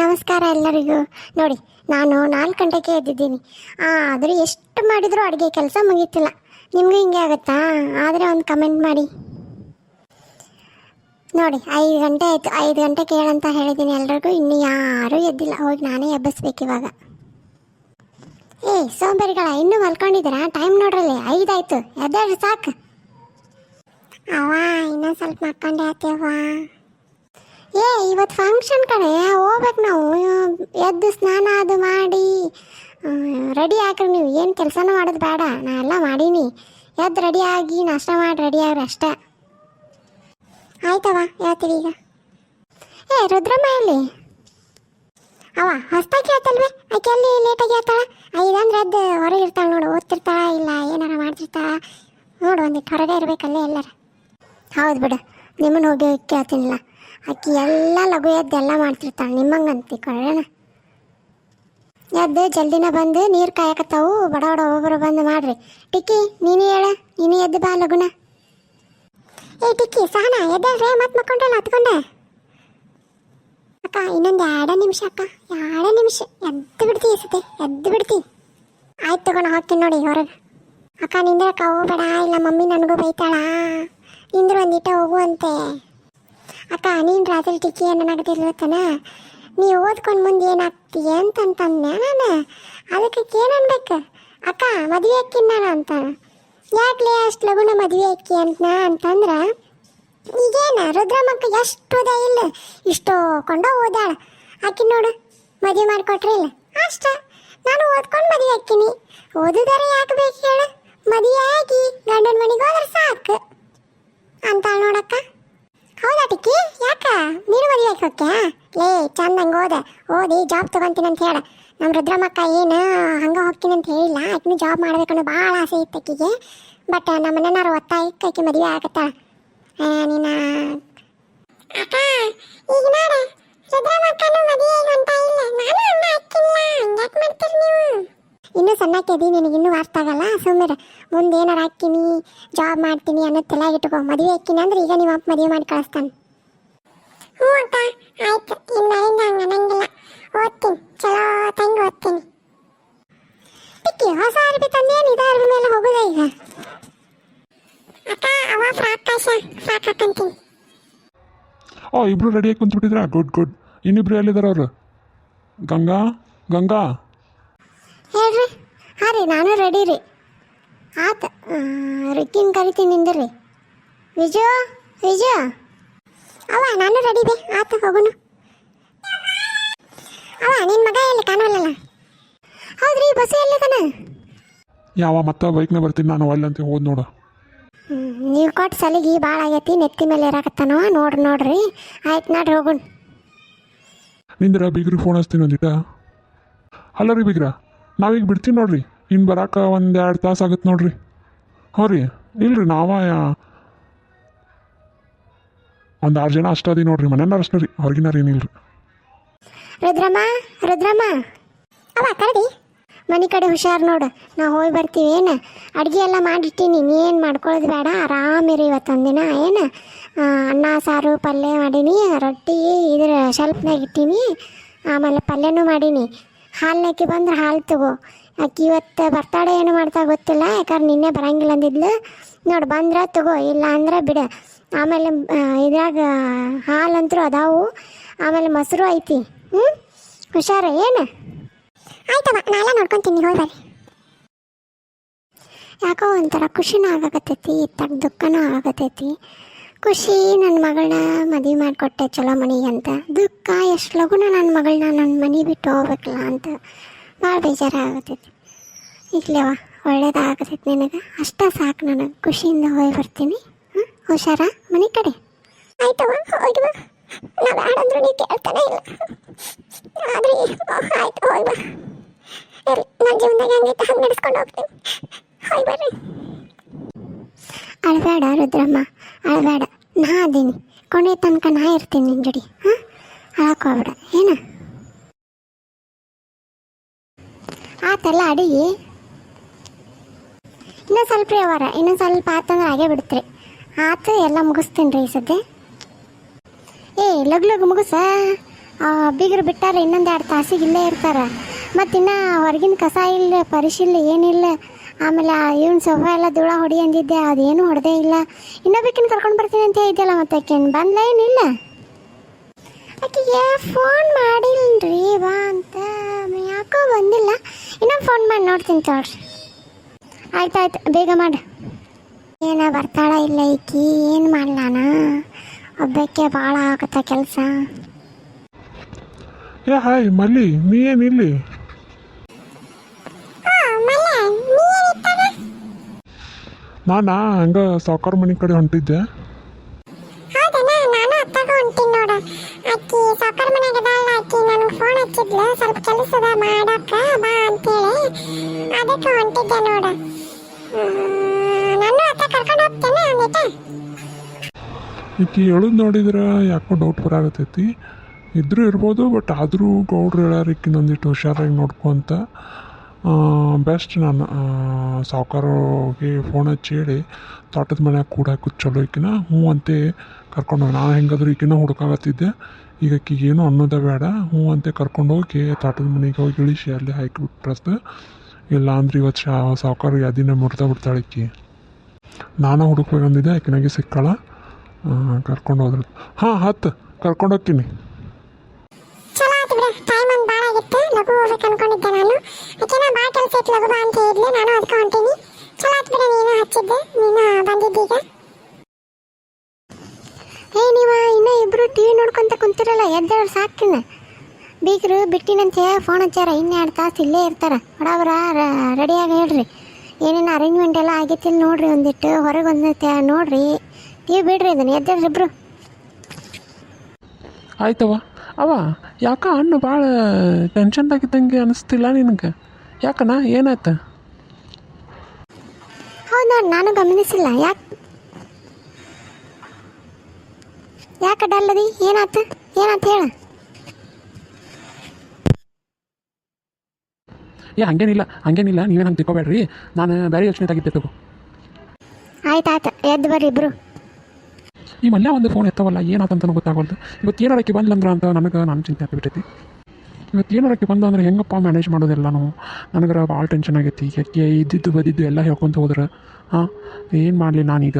ನಮಸ್ಕಾರ ಎಲ್ಲರಿಗೂ. ನೋಡಿ, ನಾನು ನಾಲ್ಕು ಗಂಟೆಗೆ ಎದ್ದಿದ್ದೀನಿ. ಆದರೂ ಎಷ್ಟು ಮಾಡಿದರೂ ಅಡುಗೆ ಕೆಲಸ ಮುಗೀತಿಲ್ಲ. ನಿಮಗೂ ಹಿಂಗೆ ಆಗುತ್ತಾ? ಆದರೆ ಒಂದು ಕಮೆಂಟ್ ಮಾಡಿ. ನೋಡಿ, ಐದು ಗಂಟೆ ಆಯಿತು. ಐದು ಗಂಟೆ ಕೇಳಂತ ಹೇಳಿದ್ದೀನಿ ಎಲ್ರಿಗೂ. ಇನ್ನು ಯಾರೂ ಎದ್ದಿಲ್ಲ. ಹೋಗಿ ನಾನೇ ಎಬ್ಬಿಸ್ಬೇಕು ಇವಾಗ. ಏ, ಸೋಂಬೇರಿಗಳ, ಇನ್ನೂ ಮಲ್ಕೊಂಡಿದ್ದೀರಾ? ಟೈಮ್ ನೋಡ್ರಲ್ಲಿ. ಐದಾಯ್ತು ಎದ್ದೇಳ್ರಿ ಸಾಕು. ಅವ ಇನ್ನೊಂದು ಸ್ವಲ್ಪ ಮಕ್ಕಂಡೆ ಆತೇವ್ವ ಏ ಇವತ್ತು ಫಂಕ್ಷನ್ ಕಡೆ ಹೋಗ್ಬೇಕು ನಾವು. ಎದ್ದು ಸ್ನಾನ ಅದು ಮಾಡಿ ರೆಡಿ ಆಗ್ರಿ ನೀವು. ಏನು ಕೆಲಸನೂ ಮಾಡೋದು ಬೇಡ. ನಾ ಎಲ್ಲ ಮಾಡೀನಿ. ಎದ್ದು ರೆಡಿ ಆಗಿ, ನಾಷ್ಟ ಮಾಡಿ ರೆಡಿ ಆಗ್ರಿ ಅಷ್ಟೇ. ಆಯ್ತವ ಹೇಳ್ತೀವಿ ಈಗ. ಏ, ರುದ್ರಮ್ಮ ಇಲ್ಲಿ ಅವ ಹೊಸ್ತಾಗಿ ಹೇಳ್ತಲ್ವೇ ಆಕೆ ಅಲ್ಲಿ ಲೇಟಾಗಿ ಹೇಳ್ತಾಳ? ಐದಂದ್ರೆ ಎದ್ದು ಹೊರಗೆ ಇರ್ತಾಳೆ ನೋಡು. ಓದ್ತಿರ್ತಾಳ ಇಲ್ಲ, ಏನಾರ ಮಾಡ್ತಿರ್ತಾಳ? ನೋಡು ಒಂದಿಟ್ಟು ಹೊರಗೆ ಇರ್ಬೇಕಲ್ಲೇ ಎಲ್ಲರ. ಹೌದು ಬಿಡು. ನಿಮ್ಮನ್ನ ಹೋಗಿ ಕೇಳ್ತೀನಿಲ್ಲ. ಆಕಿ ಎಲ್ಲ ಲಘು ಎದ್ದೆಲ್ಲ ಮಾಡ್ತಿರ್ತಾಳೆ, ನಿಮ್ಮಂಗಂತಿ ಕೊಳ್ಳೋಣ ಎದ್ದು ಜಲ್ದಿನ ಬಂದು ನೀರು ಕಾಯಕತ್ತಾವು, ಬಡ ಬಡ ಒಬ್ಬರು ಬಂದು ಮಾಡ್ರಿ. ಟಿಕ್ಕಿ, ನೀನು ಹೇಳ, ನೀನು ಎದ್ದು ಬಾ ಲಗುನ ಏ ಟಿಕ್ಕಿ ಸಹನ ಎದ್ದೇಳ್ರೆ ಮತ್ತೆ ಮಕ್ಕೊಂಡ್ರಲ್ಲ, ಹತ್ಕೊಂಡೆ. ಅಕ್ಕ, ಇನ್ನೊಂದು ಎರಡ ನಿಮಿಷ, ಅಕ್ಕ. ಎರಡ ನಿಮಿಷ. ಎದ್ದು ಬಿಡ್ತಿ ಸತೆ, ಎದ್ದು ಬಿಡ್ತಿ. ಆಯ್ತು ತಗೊಂಡು ಹಾಕ್ತೀನಿ ನೋಡಿ ಹೊರಗೆ. ಅಕ್ಕ, ನಿಂದ್ರಕ್ಕ ಹೋಗ್ಬೇಡ, ಇಲ್ಲ ಮಮ್ಮಿ ನನಗೂ ಬೈತಾಳ. ನಿಂದ್ರು ಒಂದಿಟ ಹೋಗುವಂತೆ ಅಕ್ಕ ನೀನು ರಾತ್ರಿ ಟಿಕ್ಕಿ ಏನಾಗದಿರ್ಲತ್ತನ ನೀ ಓದ್ಕೊಂಡು ಮುಂದೆ ಏನಾಗ್ತೀಯ ಅಂತಂತಂದೆ ನಾನು? ಅದಕ್ಕೆ ಏನನ್ಬೇಕು ಅಕ್ಕ, ಮದುವೆ ಅಕ್ಕಿನ ನಾನು ಅಂತ. ಯಾಕ್ಲೆ ಅಷ್ಟು ಲಗುನ ಮದುವೆ ಅಕ್ಕಿ ಅಂತ ಅಂತಂದ್ರೆ, ಈಗೇನ ರುದ್ರಮ್ಮಕ್ಕ ಎಷ್ಟು ಓದ ಇಲ್ಲ. ಇಷ್ಟು ಕೊಂಡ ಓದಾಳ. ಆಕಿ ನೋಡು, ಮದುವೆ ಮಾಡಿಕೊಟ್ರಿ ಇಲ್ಲ. ಅಷ್ಟ. ನಾನು ಓದ್ಕೊಂಡು ಮದುವೆ ಹಾಕಿನಿ ಓದಿದರೆ ಯಾಕೆ ಬೇಕು ಹೇಳು? ಮದುವೆ ಆಗಿ ಗಂಡನ ಮನೆಗೆ ಹೋದ್ರೆ ಸಾಕು ಅಂತಾಳ ನೋಡಕ್ಕ ಹೌದಾ ಟಿಕ್ಕಿ ಯಾಕ ನೀನು ಏ ಲೇ ಚಂದಂಗೆ ಓದ. ಓದಿ ಜಾಬ್ ತಗೊಂತೀನಿ ಅಂತ ಹೇಳ. ನಮ್ಮ ರುದ್ರಮ್ಮಕ್ಕ ಏನು ಹಂಗೆ ಹೋಗ್ತೀನಿ ಅಂತ ಹೇಳಿಲ್ಲ. ಆಕಿನೂ ಜಾಬ್ ಮಾಡ್ಬೇಕನ್ನೋ ಭಾಳ ಆಸೆ ಇತ್ತು ಆಕಿಗೆ. ಬಟ್ ನಮ್ಮ ಮನೆಯವ್ರು ಒತ್ತಾಯಕ್ಕೆ ಆಕಿ ಮದುವೆ ಆಗತ್ತಾಳ ನೀನು? ಅಕ್ಕ ಈಗ ನೋಡ ರುದ್ರಮ್ಮಕ್ಕನು ಮದುವೆ ಅಂತ ಇಲ್ಲ. ನಾನು ಅಣ್ಣ ಹಾಕಿಲ್ಲ ಹಂಗ್ಯಾಕೆ ಮಾಡ್ತೀರಿ ನೀವು? ಇನ್ನೂ ಸಣ್ಣಕ್ಕೆದಿ ನಿನಗೆ ಇನ್ನೂ ಅರ್ಥ ಆಗಲ್ಲ? ಸುಮ್ಮನೆ ಮುಂದೆ ಏನಾರು ಹಾಕ್ತೀನಿ ಜಾಬ್ ಮಾಡ್ತೀನಿ ಅನ್ನೋ ತಲೆಯಾಗ ಇಟ್ಕೋ. ಮದುವೆ ಹಾಕಿನಿ ಅಂದ್ರೆ ಈಗ ನಿಮ್ಮ ಅಪ್ಪ ಮದುವೆ ಮಾಡಿ ಕಳಿಸ್ತಾನೆ. ಹ್ಞೂ ಅಕ್ಕ ಆಯ್ತು ಇನ್ನಾರಿಂದ ಹಂಗೆ ಅನ್ನಂಗಿಲ್ಲ. ಓದ್ತೀನಿ. ಚಲೋ ತಂಗಿ ಓದ್ತೀನಿ. ಟಿಕ್ಕಿ ಹೊಸ ಅರ್ಬಿ ತಂದೇನು ಇದೇ ಅರ್ಬಿ ಮೇಲೆ ಹೋಗೋದ ಈಗ? ಅಕ್ಕ ಅವ ಫ್ರಾಕ್ ಆಶ ಫ್ರಾಕ್ ಹಾಕಂತೀನಿ ಓ ಇಬ್ರು ರೆಡಿಯಾಗಿ ಕುಂತ್ಬಿಟ್ಟಿದ್ರ? ಗುಡ್ ಗುಡ್ ಇನ್ನಿಬ್ರು ಎಲ್ಲಿದ್ದಾರೆ ಅವರು? ಗಂಗಾ? ಗಂಗಾ? ಹೇಳ್ರಿ. ಹಾಂ ರೀ ನಾನು ರೆಡಿ ರೀ. ಆತ ರಿಕ್ಕಿನ ಕರಿತೀನಿ ನಿಂದ್ರಿ. ವಿಜಯ ವಿಜು? ಅವ ನಾನು ರೆಡಿ ಇದೆ ಆತ ಹೋಗೋಣ ಅವ ನಿನ್ನ ಮಗ ಎಲ್ಲಿ? ಕಾಣೋಲ್ಲಲ್ಲ ಹೌದ್ರಿ ಬಸ್ಸು ಎಲ್ಲಿದಾನ ಯಾವ ಮತ್ತೆ ಬೈಕ್ನ ಬರ್ತೀನಿ ನಾನು ಅಲ್ಲಿ ಅಂತ ಹೋದ್ ನೋಡು. ನೀವು ಕೊಟ್ಟು ಸಲಿಗೆ ಭಾಳ ಆಗೈತಿ ನೆತ್ತಿ ಮೇಲೆ ಇರಾಕತ್ತಾನವ ನೋಡ್ರಿ ನೋಡ್ರಿ. ಆಯ್ತು ನೋಡ್ರಿ ಹೋಗೋಣ ನಿಂದ್ರ ಬೀಗ್ರಿ ಫೋನ್ ಹಚ್ತೀನಿ ಒಂದಿಟ ಹಲೋ ರೀ ಬೀಗ್ರ ನಾವೀಗ ಬಿಡ್ತೀನಿ ನೋಡ್ರಿ. ಇನ್ನು ಬರಾಕ ಒಂದು ಎರಡು ತಾಸು ಆಗತ್ತೆ ನೋಡ್ರಿ. ಹ್ಞೂ ರೀ. ಇಲ್ರಿ ನಾವ ಒಂದು ಆರು ಜನ ಅಷ್ಟಾದಿ ನೋಡ್ರಿ, ಮನೆಯವ್ರು ಅಷ್ಟೇ ರೀ ಏನಿಲ್ರಿ ರುದ್ರಮ್ಮ ರುದ್ರಮ್ಮ. ಅವ ಕರಡಿ ಮನೆ ಕಡೆ ಹುಷಾರು ನೋಡು ನಾವು ಹೋಗಿ ಬರ್ತೀವಿ, ಏನು? ಅಡುಗೆ ಎಲ್ಲ ಮಾಡಿಟ್ಟಿನಿ ನೀನು ಮಾಡ್ಕೊಳ್ಳೋದು ಬೇಡ ಆರಾಮಿರಿ ಇವತ್ತೊಂದಿನ, ಏನು? ಅನ್ನ, ಸಾರು, ಪಲ್ಯ ಮಾಡೀನಿ, ರೊಟ್ಟಿ ಇದ್ರ ಶೆಲ್ಫ್ನಾಗ ಇಟ್ಟೀನಿ, ಆಮೇಲೆ ಪಲ್ಯನೂ ಮಾಡೀನಿ. ಹಾಲ್ನಾಕಿ ಬಂದ್ರೆ ಹಾಲು ತಗೋ. ಅಕ್ಕಿ ಇವತ್ತು ಬರ್ತಾಳೆ ಏನು ಮಾಡ್ತಾ ಗೊತ್ತಿಲ್ಲ, ಯಾಕಂದ್ರೆ ನಿನ್ನೆ ಬರಂಗಿಲ್ಲ ಅಂದಿದ್ಲು. ನೋಡು, ಬಂದ್ರೆ ತಗೋ ಇಲ್ಲ ಅಂದ್ರೆ ಬಿಡು. ಆಮೇಲೆ ಇದ್ರಾಗ ಹಾಲಂತರೂ ಅದಾವು. ಆಮೇಲೆ ಮೊಸರು ಐತಿ. ಹ್ಞೂ ಹುಷಾರ, ಏನು? ಆಯ್ತಮ್ಮ ನಾಳೆ ನೋಡ್ಕೊಂತೀನಿ, ಹೋಗಿ ಯಾಕೋ ಒಂಥರ ಖುಷಿನೂ ಆಗಾಕತ್ತೈತಿ, ಇತ್ತಾಗ ದುಃಖನೂ ಆಗತೈತಿ ಖುಷಿ ನನ್ನ ಮಗಳನ್ನ ಮದುವೆ ಮಾಡಿಕೊಟ್ಟೆ ಚಲೋ ಮನೆಗೆ ಅಂತ. ದುಃಖ, ಎಷ್ಟು ಲಗುನ ನನ್ನ ಮಗಳನ್ನ ನನ್ನ ಮನೆ ಬಿಟ್ಟು ಹೋಗ್ಬೇಕಲ್ಲ ಅಂತ. ಭಾಳ ಬೇಜಾರಾಗತೈತಿ ಇರ್ಲೇವ ಒಳ್ಳೇದಾಗತೈತಿ ನನಗೆ. ಅಷ್ಟೇ ಸಾಕು ನನಗೆ. ಖುಷಿಯಿಂದ ಹೋಗಿ ಬರ್ತೀನಿ. ಹುಷಾರ? ಮನೆ ಕಡೆ? ಆಯ್ತವ ಹೋಗಿ ಬಾ ನಾ ಬ್ಯಾಡಂದ್ರು ನೀವು ಕೇಳ್ತಾನೆ ಇಲ್ಲ. ಆದ್ರೆ ಆಯ್ತು ಹೋಗಿ ಬಾ ಇರ್ಲಿ ನನ್ನ ಜೀವನದಾಗ ಹೆಂಗೈತೆ ಹಂಗೆ ನಡೆಸ್ಕೊಂಡು ಹೋಗ್ತೀನಿ. ಹೋಗಿ ಬರ್ರಿ. ಅಳಬೇಡ ರುದ್ರಮ್ಮ ಅಳಬೇಡ. ನಾ ಅದೀನಿ. ಕೊನೆ ತನಕ ನಾ ಇರ್ತೀನಿ ನಿನ್ನ ಜೋಡಿ ಹಾಂ? ಅಳಕೋಗ್ಬೇಡ ಏನ? ಆತಲ್ಲ ಅಡಿಗೆ ಇನ್ನೊಂದು ಸ್ವಲ್ಪ ರೀ ಅವರ ಇನ್ನೊಂದು ಸ್ವಲ್ಪ ಆತಂದ್ರೆ ಹಾಗೆ ಬಿಡ್ತ್ರಿ. ಆತು ಎಲ್ಲ ಮುಗಿಸ್ತೀನಿ ರೀ ಈ ಸದ್ಯ ಏ, ಲಗ್ ಲಗ್ ಮುಗಿಸ. ಬೀಗರು ಬಿಟ್ಟಾರೆ, ಇನ್ನೊಂದು ಎರಡು ತಾಸಿಗೆ ಇಲ್ಲೇ ಇರ್ತಾರೆ. ಮತ್ತು ಇನ್ನು ಹೊರಗಿನ ಕಸ ಇಲ್ಲ ಪರಿಶೀಲ ಏನಿಲ್ಲ. ಆಮೇಲೆ ಇವನ್ ಸೋಫಾ ಎಲ್ಲ ಧೂಳ ಹೊಡಿ ಅಂದಿದ್ದೆ, ಅದೇನು ಹೊಡೆದೇ ಇಲ್ಲ. ಇನ್ನೊಬ್ಬಕಿನ ಕರ್ಕೊಂಡು ಬರ್ತೀನಿ ಅಂತ ಹೇಳಿದ್ದೆಲ್ಲ ಮತ್ತೆ ಆಕೆನ್. ಬಂದ್ಲ ಏನಿಲ್ಲ? ಆಕೆಗೆ ಫೋನ್ ಮಾಡಿಲ್ರಿ ವಾ ಅಂತ. ಯಾಕೋ ಬಂದಿಲ್ಲ. ಇನ್ನೊಂದು ಫೋನ್ ಮಾಡಿ ನೋಡ್ತೀನಿ ತೋಡ್ರಿ ಆಯ್ತು, ಬೇಗ ಮಾಡು. ಏನ ಬರ್ತಾಳ ಇಲ್ಲ ಈಕಿ ಏನು ಮಾಡ್ಲಾನ? ಒಬ್ಬಕ್ಕೆ ಭಾಳ ಆಗತ್ತ ಕೆಲಸ. ಏ ಹಾಯ್ ಮಲ್ಲಿ ನೀ ಏನು ಇಲ್ಲಿ? ನಾನಾ ಹಂಗ ಸಾವುಕಾರ ಮನೆ ಕಡೆ ಹೊಂಟಿದ್ದೆ. ಸ್ವಲ್ಪ ಕೆಲಸ ಅದ ಮಾಡಕ್ಕ ಬಾ ಅಂತೇಳಿ. ಅದಕ್ಕೆ ಹೊಂಟಿದ್ದೆ ನೋಡ. ಈಕಿ ಹೇಳೋದು ನೋಡಿದ್ರೆ ಯಾಕೋ ಡೌಟ್ ಬರಾಗತ್ತೈತಿ ಇದ್ರೂ ಇರ್ಬೋದು ಬಟ್ ಆದರೂ ಗೌಡ್ರು ಹೇಳ್ಯಾರ ಈಕಿನ ನಂದಿಟ್ಟು ಹುಷಾರಾಗಿ ನೋಡ್ಕೊ ಅಂತ. ಬೆಸ್ಟ್ ನಾನು ಸಾವುಕಾರೋಗಿ ಫೋನ್ ಹಚ್ಚಿ ಹೇಳಿ, ತೋಟದ ಮನ್ಯಾಗ ಕೂಡ ಚಲೋ ಈಕಿನ. ಹ್ಞೂ ಅಂತೆ ಕರ್ಕೊಂಡು ನಾನು ಹೆಂಗಾದ್ರೂ ಈಕಿನ ಹುಡ್ಕಾಗತ್ತಿದ್ದೆ ಈಗ ಆಕಿಗೆ ಏನು ಅನ್ನೋದೇ ಬೇಡ. ಹ್ಞೂ ಅಂತೆ ಕರ್ಕೊಂಡು ಹೋಗಿ, ತೋಟದ ಮನೆಗೆ ಹೋಗಿ ಇಳಿಸಿ, ಅಲ್ಲಿ ಹಾಕಿಬಿಟ್ರಸ್ತು ಇಲ್ಲ ಅಂದ್ರೆ ಇವತ್ತು ಶಾ, ಸಾವುಕಾರ ಯಾದಿನ ಮುರ್ತಾ ಬಿಡ್ತಾಳೆ ಈಕಿ. ನಾನು ಹುಡುಕ್ಬೇಕಂದಿದ್ದೆ ಆಕಿನಾಗೆ ಸಿಕ್ಕಳ. ಕರ್ಕೊಂಡು ಹೋದ್ರು. ಹಾಂ ಹತ್ತು ಕರ್ಕೊಂಡು ಹೋಗ್ತೀನಿ. ಏ ನೀವ ಇನ್ನ ಇಬ್ರು ಟಿವಿ ನೋಡ್ಕೊಂತ ಕುಂತಿರಲ್ಲ ಎದ್ದೇಳಿ ಸಾಕಿನ ಬೀಗರು ಬಿಟ್ಟಿನಂತೆ ಫೋನ್ ಹಚ್ಚಾರ ಇನ್ನೆರಡು ತಾಸು ಇಲ್ಲೇ ಇರ್ತಾರ. ಬಡವರ ರೆಡಿಯಾಗಿ ಹೇಳ್ರಿ. ಏನೇನು ಅರೇಂಜ್ಮೆಂಟ್ ಎಲ್ಲ ಆಗೈತಿಲ್ಲ ನೋಡ್ರಿ ಒಂದಿಟ್ಟು. ಹೊರಗೆ ಒಂದು ನೋಡ್ರಿ. ನೀವು ಬಿಡ್ರಿ ಇದನ್ನ. ಎದ್ದೇಳ್ರಿ ಇಬ್ರು. ಆಯ್ತವ ಅವ ಯಾಕ ಹಣ್ಣು ಭಾಳ ಟೆನ್ಷನ್ದಾಗಿದ್ದಂಗೆ ಅನಿಸ್ತಿಲ್ಲ ನಿನಗೆ? ಯಾಕಣ್ಣ? ಏನಾಯ್ತು? ಹೌದಾ ನಾನು ಗಮನಿಸಿಲ್ಲ. ಯಾಕೆ ಯಾಕೆ ಡಲ್ಲದಿ ಏನಾಯ್ತು? ಏನಾಯ್ತು ಹೇಳ. ಏ ಹಂಗೇನಿಲ್ಲ ಹಂಗೇನಿಲ್ಲ ನೀವೇನು ಹಂಗೆ ತಿಳ್ಕೊಬೇಡ್ರಿ. ನಾನು ಬೇರೆ ಯೋಚನೆ ತೆಗಿದ್ದೆ ತಗೋ. ಆಯ್ತು ಆಯ್ತು. ಎದ್ದು ಬರ್ರಿ ಇಬ್ರು. ಈ ಮೊನ್ನೆ ಒಂದು ಫೋನ್ ಎತ್ತವಲ್ಲ ಏನಾತಂತ ಗೊತ್ತಾಗೋದು ಇವತ್ತು ಏನಾರಕ್ಕೆ ಬಂದ್ಲಂದ್ರೆ ಅಂತ ನನಗೆ ನಾನು ಚಿಂತೆ ಆಗ್ಬಿಟ್ಟೈತಿ ಇವತ್ತು ಏನಾರಕ್ಕೆ ಬಂದ ಅಂದ್ರೆ ಹೆಂಗಪ್ಪ ಮ್ಯಾನೇಜ್ ಮಾಡೋದೆಲ್ಲನೂ? ನನಗರ ಭಾಳ ಟೆನ್ಷನ್ ಆಗೈತಿ. ಯಾಕೆ ಇದ್ದಿದ್ದು ಬದಿದ್ದು ಎಲ್ಲ ಹೇಳ್ಕೊತ ಹೋದ್ರೆ. ಹಾಂ ಏನು ಮಾಡಲಿ ನಾನೀಗ?